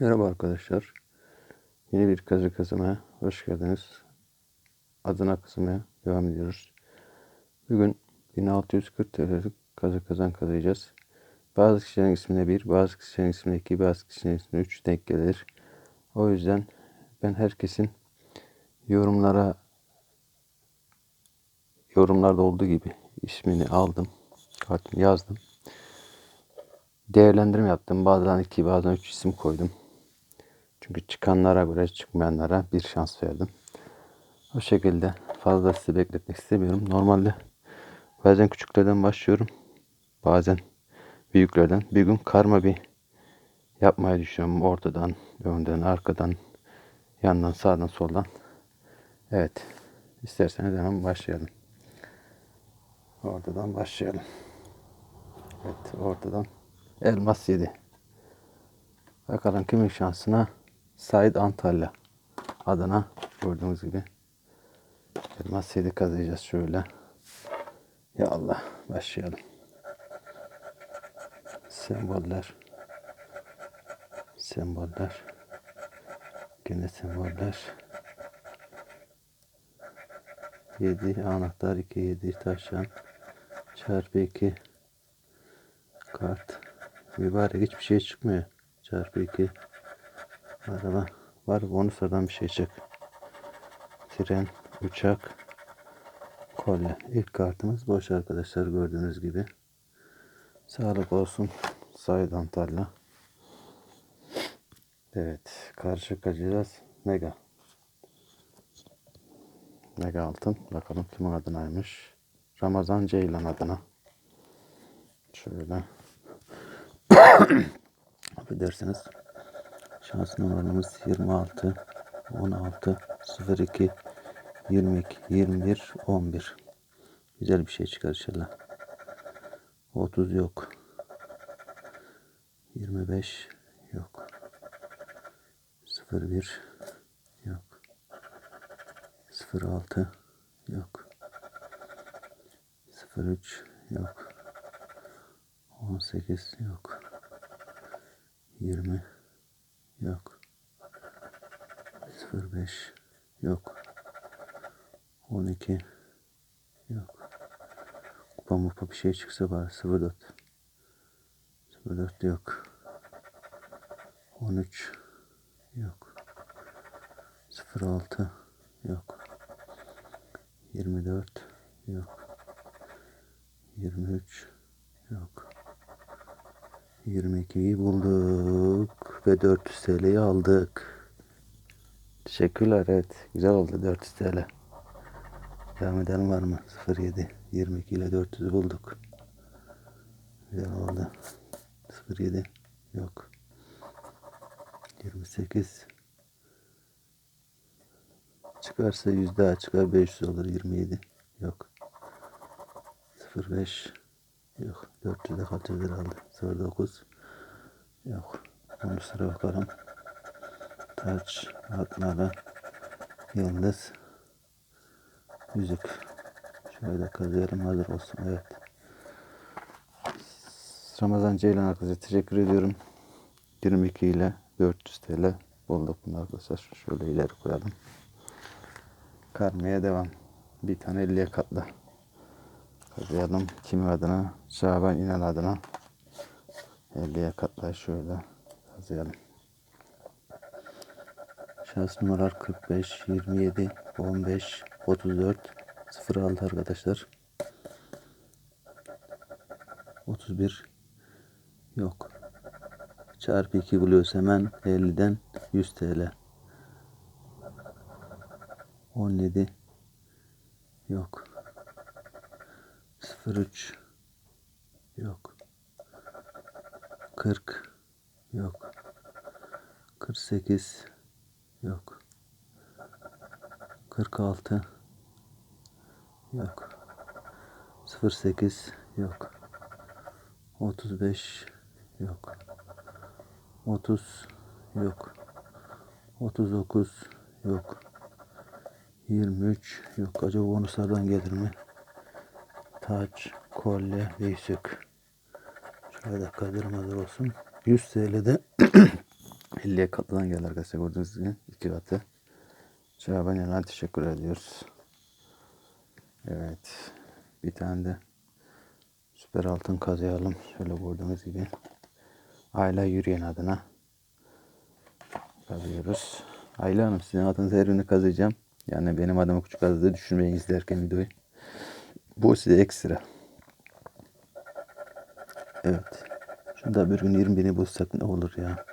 Merhaba arkadaşlar. Yeni bir kazı kazımaya hoş geldiniz. Adına kazımaya devam ediyoruz. Bugün 1640 TL'lik kazı kazan kazıyacağız. Bazı kişilerin ismine 1, bazı kişilerin ismine 2, bazı kişilerin ismine 3 denk gelir. O yüzden ben herkesin yorumlara yorumlarda olduğu gibi ismini aldım. Kartını yazdım. Değerlendirme yaptım. Bazen 2, bazen 3 isim koydum. Çünkü çıkanlara göre çıkmayanlara bir şans verdim. O şekilde fazla sizi bekletmek istemiyorum. Normalde bazen küçüklerden başlıyorum. Bazen büyüklerden. Bir gün karma bir yapmayı düşünüyorum. Ortadan, önden, arkadan, yandan, sağdan, soldan. Evet. İsterseniz hemen başlayalım. Ortadan başlayalım. Evet, ortadan elmas 7. Bakalım kimin şansına? Said Antalya adına gördüğünüz gibi elmas 7 kazıyacağız şöyle. Ya Allah başlayalım. Semboller. Semboller. Gene semboller. 7 anahtar 2 7 taşan çarpı 2 kart mübarek hiçbir şey çıkmıyor çarpı 2 araba var bonuslardan bir şey çık. Tren uçak kolye. İlk kartımız boş arkadaşlar gördüğünüz gibi. Sağlık olsun Said Antalya. Evet karşı kaçacağız. Mega. Mega altın. Bakalım kimin adınaymış. Ramazan Ceylan adına. Şöyle. Affedersiniz şans numaramız 26 16 02 22 21 11 güzel bir şey çıkar inşallah. 30 yok. 25 yok. 01 yok. 06 yok. 03 yok. 18 yok. 20 yok. 05 yok. 12 yok. Kupa mupa bir şey çıksa bari 04 04 yok. 13 yok. 06 yok. 24 yok. 23 yok 22'yi bulduk ve 400 TL'yi aldık. Teşekkürler evet güzel oldu 400 TL. Devam edelim var mı? 07 22 ile 400'ü bulduk. Güzel oldu. 07 yok. 28 çıkarsa 100 daha çıkar 500 olur 27 yok. 05 yok 400'e kaç lira aldı 09 yok. Onu sıra bakalım. Taç atmalı yıldız. Yüzük. Şöyle kazıyalım hazır olsun. Evet. Ramazan Ceylan arkadaşlar teşekkür ediyorum. 22 ile 400 TL bulduk. Bunu arkadaşlar şöyle ileri koyalım. Karmaya devam. Bir tane 50'ye katla Kazıyalım. Kimi adına? Şaban İnal adına. 50'ye katla şöyle kazıyalım. Şans numaralar 45, 27, 15, 34, 06 arkadaşlar. 31 yok. Çarpı 2 buluyoruz hemen 50'den 100 TL. 17 yok. 03 yok. 40 yok. 48 yok. 46 yok. 08 yok. 35 yok. 30 yok. 39 yok. 23 yok. Acaba bonuslardan gelir mi? Taç, kolye ve yüzük. Şöyle kadirim hazır olsun. 100 TL'de 50'ye katladan geldi arkadaşlar gördüğünüz gibi. iki katı. Cevabın yanına teşekkür ediyoruz. Evet. Bir tane de süper altın kazıyalım. Şöyle gördüğünüz gibi. Ayla yürüyen adına kazıyoruz. Ayla Hanım sizin adınızı her birini kazıyacağım. Yani benim adımı küçük kazıdığı düşünmeyin izlerken videoyu. Bu size ekstra. Evet. Şurada bir gün 20 bini bulsak ne olur ya.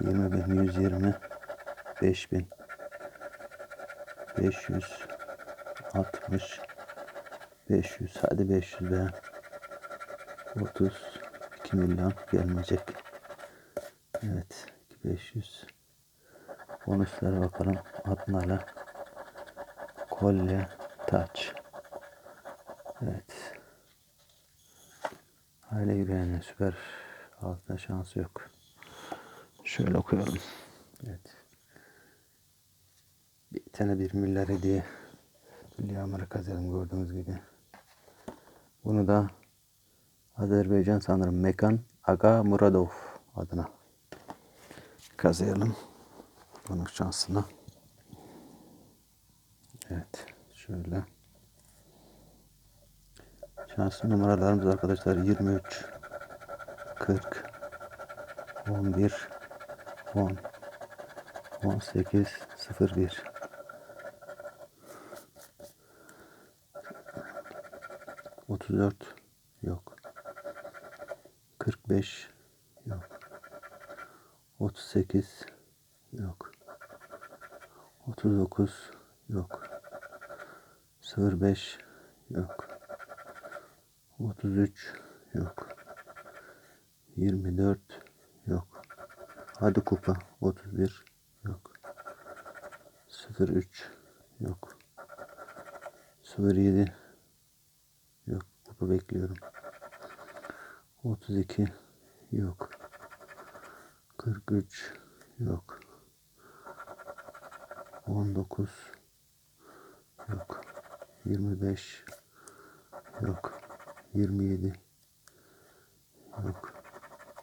20 bin, 120, 5 bin, 500, 60, 500, hadi 500 be. 30, 2 milyon gelmeyecek. Evet, 500. Bonuslara bakalım. Atmalı. Kolye, taç. Evet. Aile yürüyenle süper. Altına şansı yok. Şöyle okuyalım. Evet. Bir tane bir milyar hediye. Hülya kazanım gördüğünüz gibi. Bunu da Azerbaycan sanırım Mekan Aga Muradov adına kazıyalım. Bunun şansına. Evet. Şöyle. Şanslı numaralarımız arkadaşlar. 23 40 11 10 18 01 34 yok. 45 yok. 38 yok. 39 yok. 05 yok 33 yok. 24 yok. Hadi kupa 31 yok. 03 yok. 07 yok. Kupa bekliyorum. 32 yok. 43 yok. 19 yok. 25 yok 27 yok.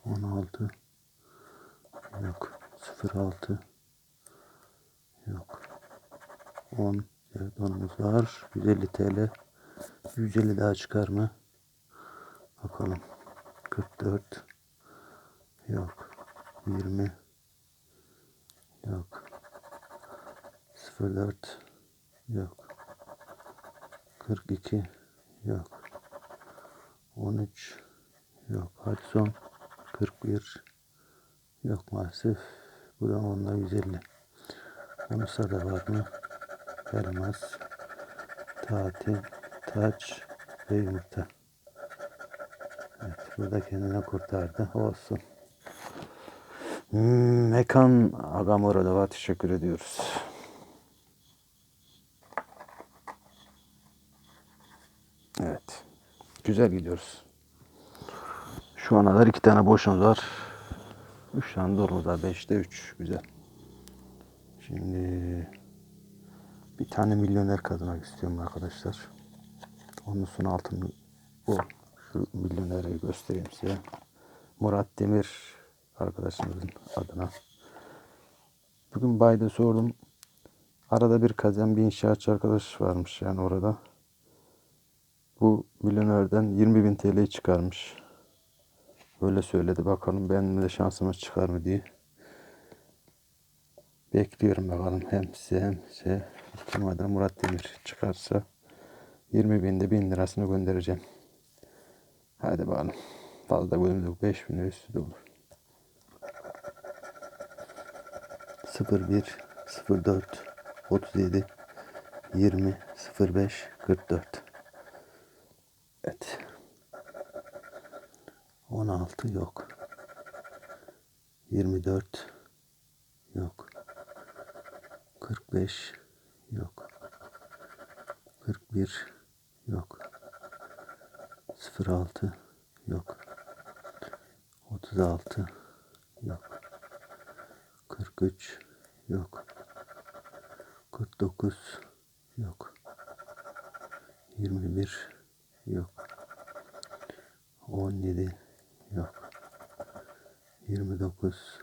16 yok. 06 yok. 10 evet 10'umuz var. 150 TL. 150 daha çıkar mı? Bakalım. 44 yok. 20 yok. 04 yok. 42 yok 13 yok hadi son. 41 yok maalesef. Bu da onunla 150 Bonuslar da var mı? Elmas tatil taç ve yumurta. Evet burada kendine kurtardı. Olsun. Hmm, Mekan Agamoradov'a teşekkür ediyoruz. Evet. Güzel gidiyoruz. Şu ana kadar iki tane boşumuz var. Üç tane dolumuz var. Beşte üç. Güzel. Şimdi bir tane milyoner kazanmak istiyorum arkadaşlar. Onun sonra altın bu. Şu milyoneri göstereyim size. Murat Demir arkadaşımızın adına. Bugün bayda sordum. Arada bir kazan bir inşaatçı arkadaş varmış yani orada. Bu milyonerden 20 bin TL çıkarmış. Öyle söyledi. Bakalım benim de şansımız çıkar mı diye. Bekliyorum bakalım hem size hem size. İhtimalle Murat Demir çıkarsa 20 binde 1000 lirasını göndereceğim. Hadi bakalım. Fazla gönderdik 5 bin üstü de olur. 01 04 37 20 05 44 Evet. 16 yok. 24 yok. 45 yok. 41 yok. 06 yok. 36 yok. 43 yok. 49 yok. 21 yok. 17 yok. 29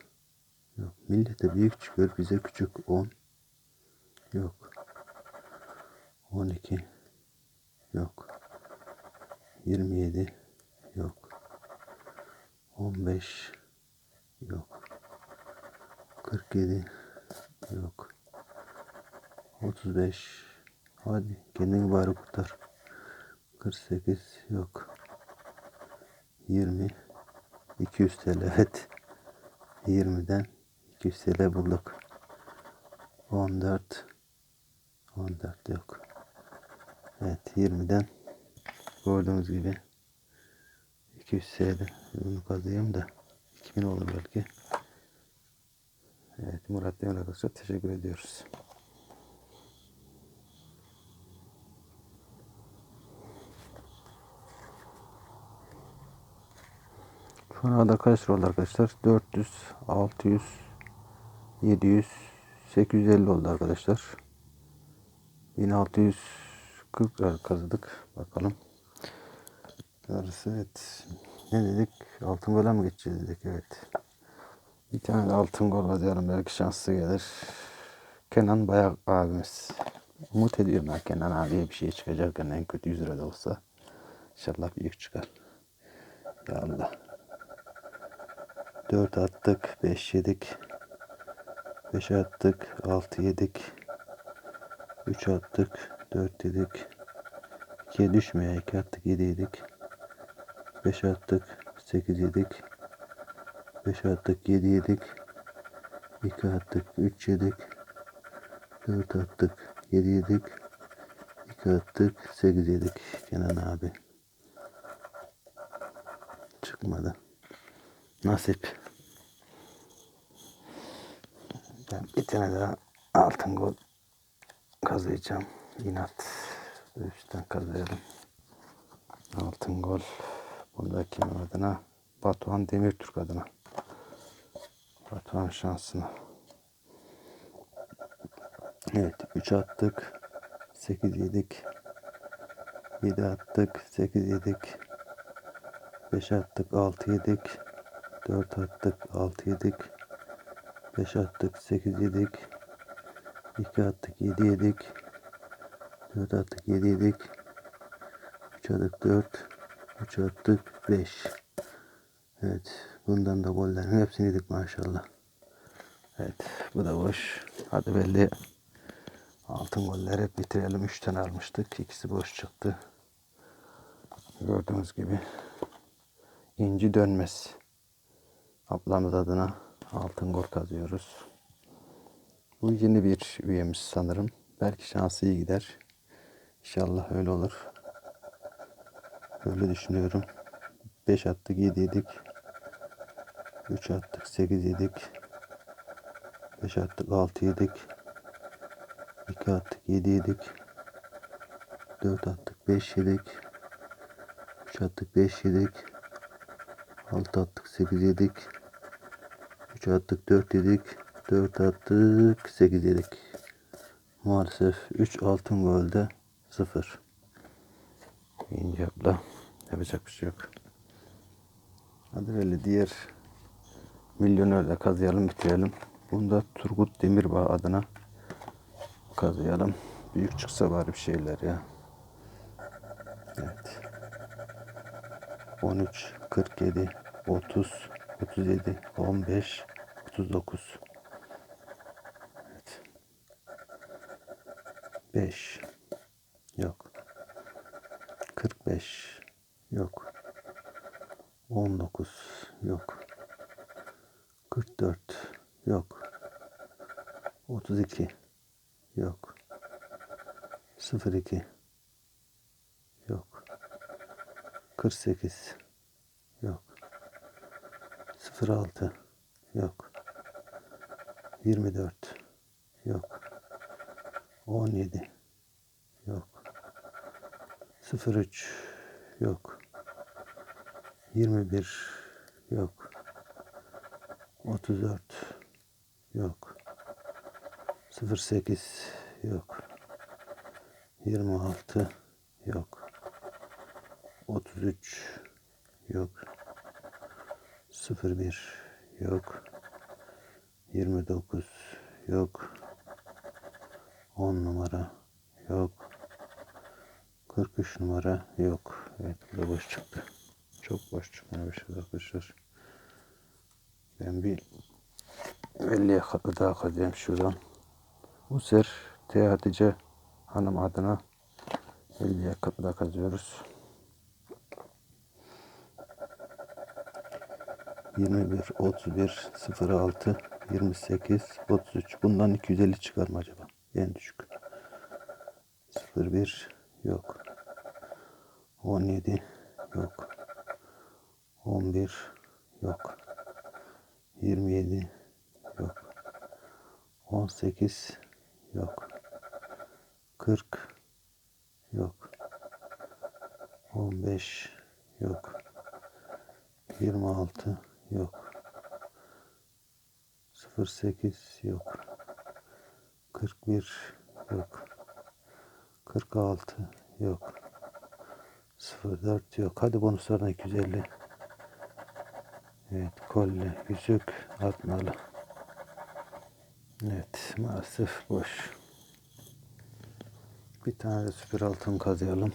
Yok. Millete büyük çıkıyor. Bize küçük 10. Yok. 12. Yok. 27. Yok. 15. Yok. 47. Yok. 35. Hadi kendini bari kurtar. 48. Yok. 20. 200 TL evet. 20'den 200 TL bulduk. 14 14 yok. Evet 20'den gördüğünüz gibi 200 TL bunu kazıyım da 2000 olur belki. Evet Murat Demir arkadaşlar teşekkür ediyoruz. Şu anda kaç oldu arkadaşlar? 400, 600, 700, 850 oldu arkadaşlar. 1640 lira kazıdık. Bakalım. Yarısı evet. Ne dedik? Altın gola mı geçeceğiz dedik evet. Bir tane de altın gol diyelim belki şanslı gelir. Kenan Bayak abimiz. Umut ediyorum ben Kenan abiye bir şey çıkacak. En kötü 100 lira da olsa. İnşallah büyük çıkar. Ya Allah. 4 attık, 5 yedik. 5 attık, 6 yedik. 3 attık, 4 yedik. 2'ye düşmüyor, 2 attık, 7 yedik. 5 attık, 8 yedik. 5 attık, 7 yedik. 2 attık, 3 yedik. 4 attık, 7 yedik. 2 attık, 8 yedik. Kenan abi. Çıkmadı. Nasip. Ben bir tane daha altın gol kazıyacağım. İnat. Üstten kazıyalım. Altın gol. Bunda kimin adına? Batuhan Demirtürk adına. Batuhan şansına. Evet. 3 attık. 8 yedik. 7 attık. 8 yedik. 5 attık. 6 yedik. 4 attık. 6 yedik. 5 attık. 8 yedik. 2 attık. 7 yedik. 4 attık. 7 yedik. 3 attık. 4. 3 attık. 5. Evet. Bundan da gollerin hepsini yedik maşallah. Evet. Bu da boş. Hadi belli. Altın golleri bitirelim. 3 tane almıştık. İkisi boş çıktı. Gördüğünüz gibi. İnci dönmez. Ablamız adına altın gol kazıyoruz. Bu yeni bir üyemiz sanırım. Belki şansı iyi gider. İnşallah öyle olur. Öyle düşünüyorum. 5 attık 7 yedik. 3 attık 8 yedik. 5 attık 6 yedik. 2 attık 7 yedik. 4 attık 5 yedik. 3 attık 5 yedik. 6 attık 8 yedik. 3 attık 4 yedik. 4 attık 8 yedik. Maalesef 3 altın golde 0. İnce abla. Yapacak bir şey yok. Hadi böyle diğer milyonerle kazıyalım bitirelim. Bunda Turgut Demirbağ adına kazıyalım. Büyük çıksa bari bir şeyler ya. Evet. 13, 47, 30, 37, 15, 39. Evet. 5. Yok. 45. Yok. 19. Yok. 44. Yok. 32. Yok. 02. Yok. 48. Yok. 06. Yok. 24. Yok. 17. Yok. 03. Yok. 21. Yok. 34. Yok. 08. Yok. 26. Yok. 33. Yok. 01. Yok. 29 yok. 10 numara yok. 43 numara yok. Evet bu da boş çıktı. Çok boş çıkmaya başladı arkadaşlar. Ben bir 50'ye katlı daha kazıyorum şuradan. Bu sefer T. Hatice Hanım adına 50'ye katlı daha kazıyoruz. 21, 31, 06, 28, 33. Bundan 250 çıkar mı acaba? En düşük. 01 yok. 17 yok. 11 yok. 27 yok. 18 yok. 40 yok. 15 yok. 26 yok. 08 yok. 41 yok. 46 yok. 04 yok. Hadi bonuslardan 250. Evet kolye, yüzük, atmalı. Evet maalesef boş. Bir tane de süper altın kazıyalım.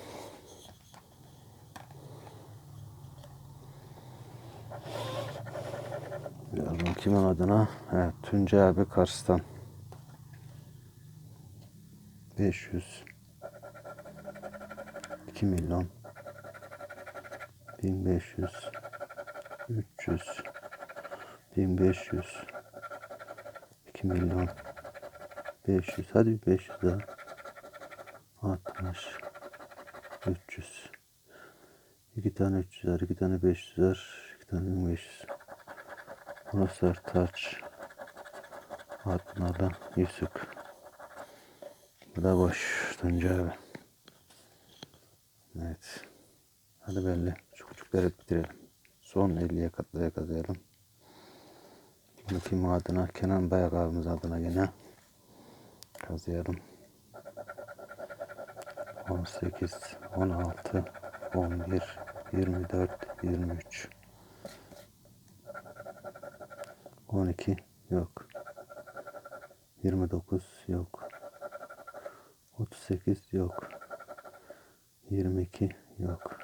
Yazdım kimin adına? Evet Tuncay abi Kars'tan. 500 2 milyon. 1500 300 1500 2 milyon. 500 hadi bir 500 daha. 60 300 2 tane 300 var 2 tane 500 var 2 tane 1500 Burası taç Atmalı Yüzük. Bu da boş Tuncay abi. Evet. Hadi belli. Küçükleri bitirelim Son 50'ye katlaya kazayalım Bunu kim adına. Kenan Bayak abimiz adına gene. Kazıyalım. 18 16 11 24 23 12 yok. 29 yok. 38 yok. 22 yok.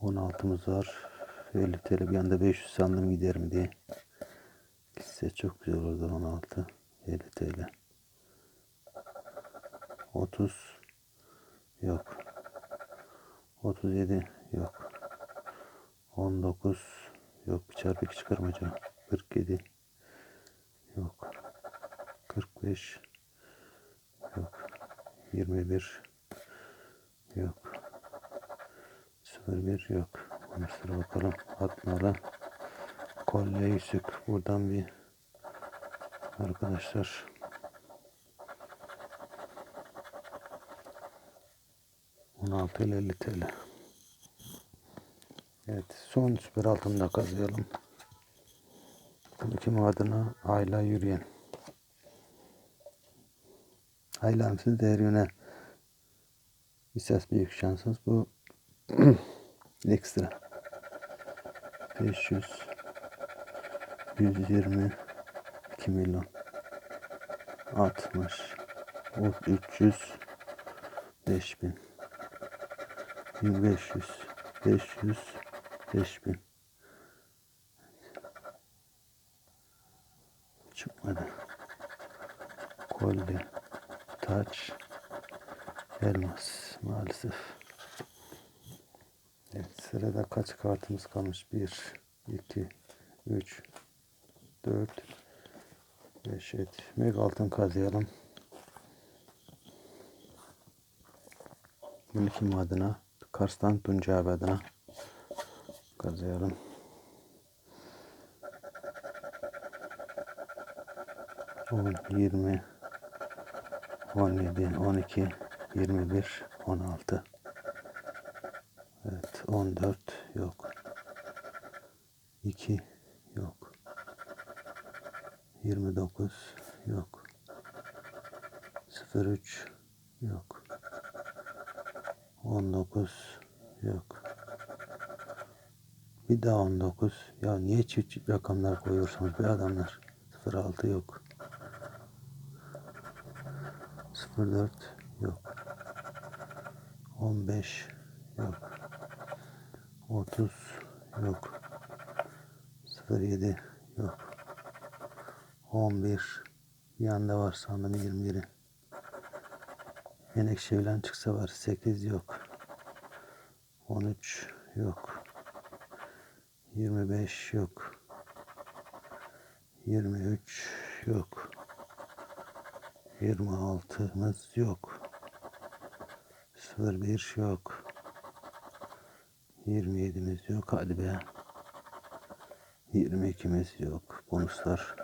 16'mız var. 50 TL bir anda 500 sandım gider mi diye. Gitse çok güzel olurdu 16. 50 TL. 30 yok. 37 yok. 19 yok. Bir çarpı 2 çıkarım acaba. 47 yok. 45 yok. 21 yok. 01 yok. Bonuslara bakalım. Atmalı. Kolye yüzük. Buradan bir arkadaşlar 16 ile 50 TL. Evet son süper altında kazıyalım. Kim adına Ayla Yürüyen. Ayla siz değer yöne İstas büyük şansınız. Bu ekstra. 500 120 2 milyon 60 300 5000 1500 500 5000 çıkmadı. Kolye, taç, elmas maalesef. Evet sırada kaç kartımız kalmış? 1, 2, 3, 4, 5, evet. Mega altın kazıyalım. Bunu kim adına? Kars'tan Tuncay adına kazıyalım. 10, 20, 17, 12, 21, 16. Evet, 14 yok. 2 yok. 29 yok. 03 yok. 19 yok. Bir daha 19. Ya niye çift rakamlar koyuyorsunuz be adamlar? 06 yok. 04 yok. 15 yok. 30 yok. 07 yok. 11 bir yanda var sandım 21'i. Menekşe falan çıksa var. 8 yok. 13 yok. 25 yok. 23 yok. 26'mız yok. 01 yok. 27'miz yok. Hadi be. 22'miz yok. Bonuslar.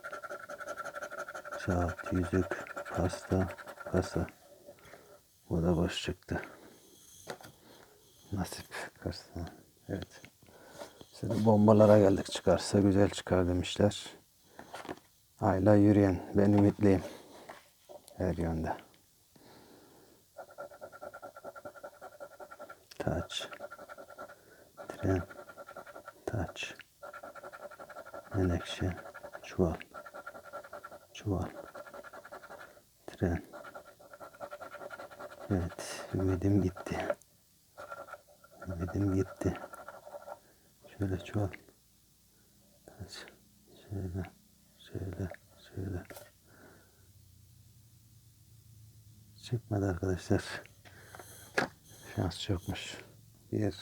Saat, yüzük, pasta, kasa. Bu da boş çıktı. Nasip karşısına. Evet. Şimdi bombalara geldik. Çıkarsa güzel çıkar demişler. Hala yürüyen. Ben ümitliyim. Her yönde. Taç. Tren. Taç. Menekşe. Çuval. Çuval. Tren. Evet. Ümidim gitti. Ümidim gitti. Şöyle çuval. Taç. Şöyle. Şöyle. Çıkmadı arkadaşlar. Şans çokmuş. Bir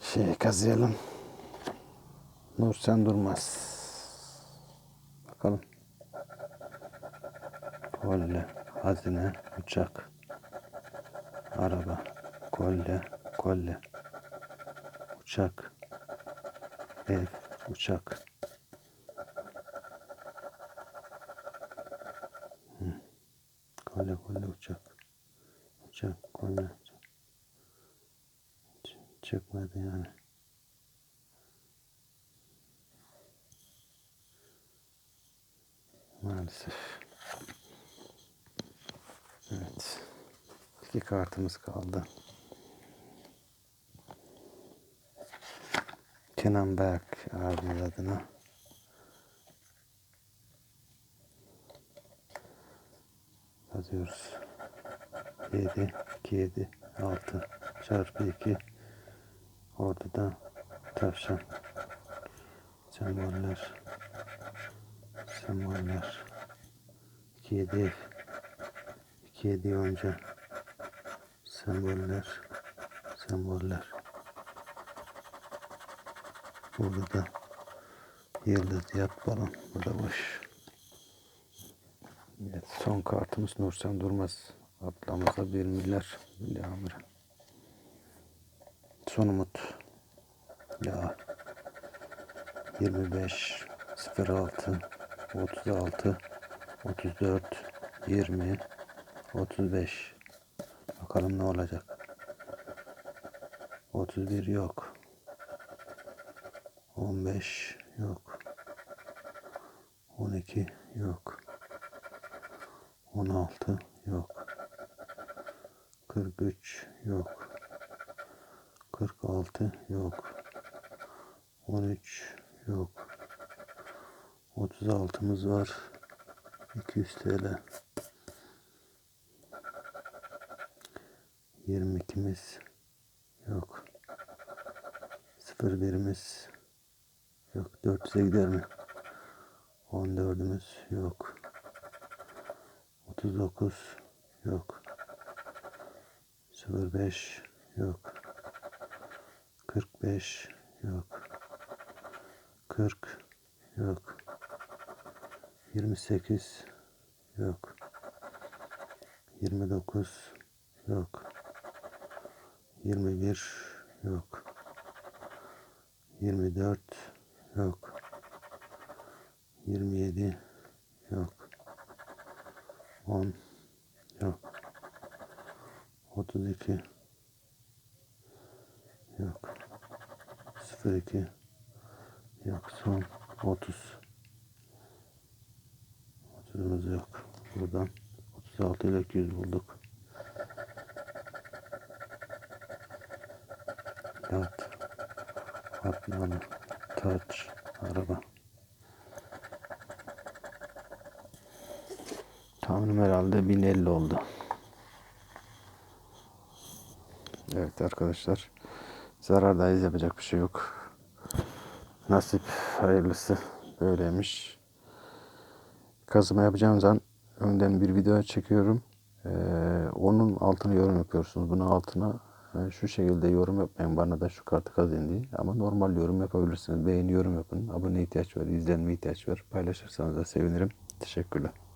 şey kazıyalım. Nursen Durmaz. Bakalım. Kolle, hazine, uçak, araba, kolle, kolle, uçak, ev, uçak. Kolle, kolle, uçak, uçak. Ç- Çıkmadı yani. Maalesef. Evet. İki kartımız kaldı. Kenan Berk abimiz adına. Yazıyoruz. 7, 2, 7, 6 çarpı 2 Orada da tavşan. Semboller. Semboller. 2, 7 2, 7 önce. Semboller. Semboller. Burada da yıldız yap balon. Burada boş. Son kartımız Nursen Durmaz. Ablamıza bir. Milyar amire. Son umut. Ya. 25 06 36 34 20 35 Bakalım ne olacak. 31 yok. 15 yok. 12 yok. 16 yok. 43 yok. 46 yok. 13 yok. 36'mız var. 200 TL. 22'miz yok. 01'imiz yok. 400'e gider mi? 14'ümüz yok. 39 yok. 05 yok. 45 yok. 40 yok. 28 yok. 29 yok. 21 yok. 24 yok. 27 yok. 10 yok. 32 yok. 02 yok. Son 30 30'umuz yok. Buradan 36 ile 200 bulduk. Yat, atmalı, taç, araba. Tahminim herhalde 1050 oldu. Evet arkadaşlar. Zarardayız yapacak bir şey yok. Nasip hayırlısı böyleymiş. Kazıma yapacağım zaman önden bir video çekiyorum. Ee, onun altına yorum yapıyorsunuz. Bunun altına e, şu şekilde yorum yapmayın. Bana da şu kartı kazıyın diye. Ama normal yorum yapabilirsiniz. Beğeni yorum yapın. Abone ihtiyaç var. izlenme ihtiyaç var. Paylaşırsanız da sevinirim. Teşekkürler.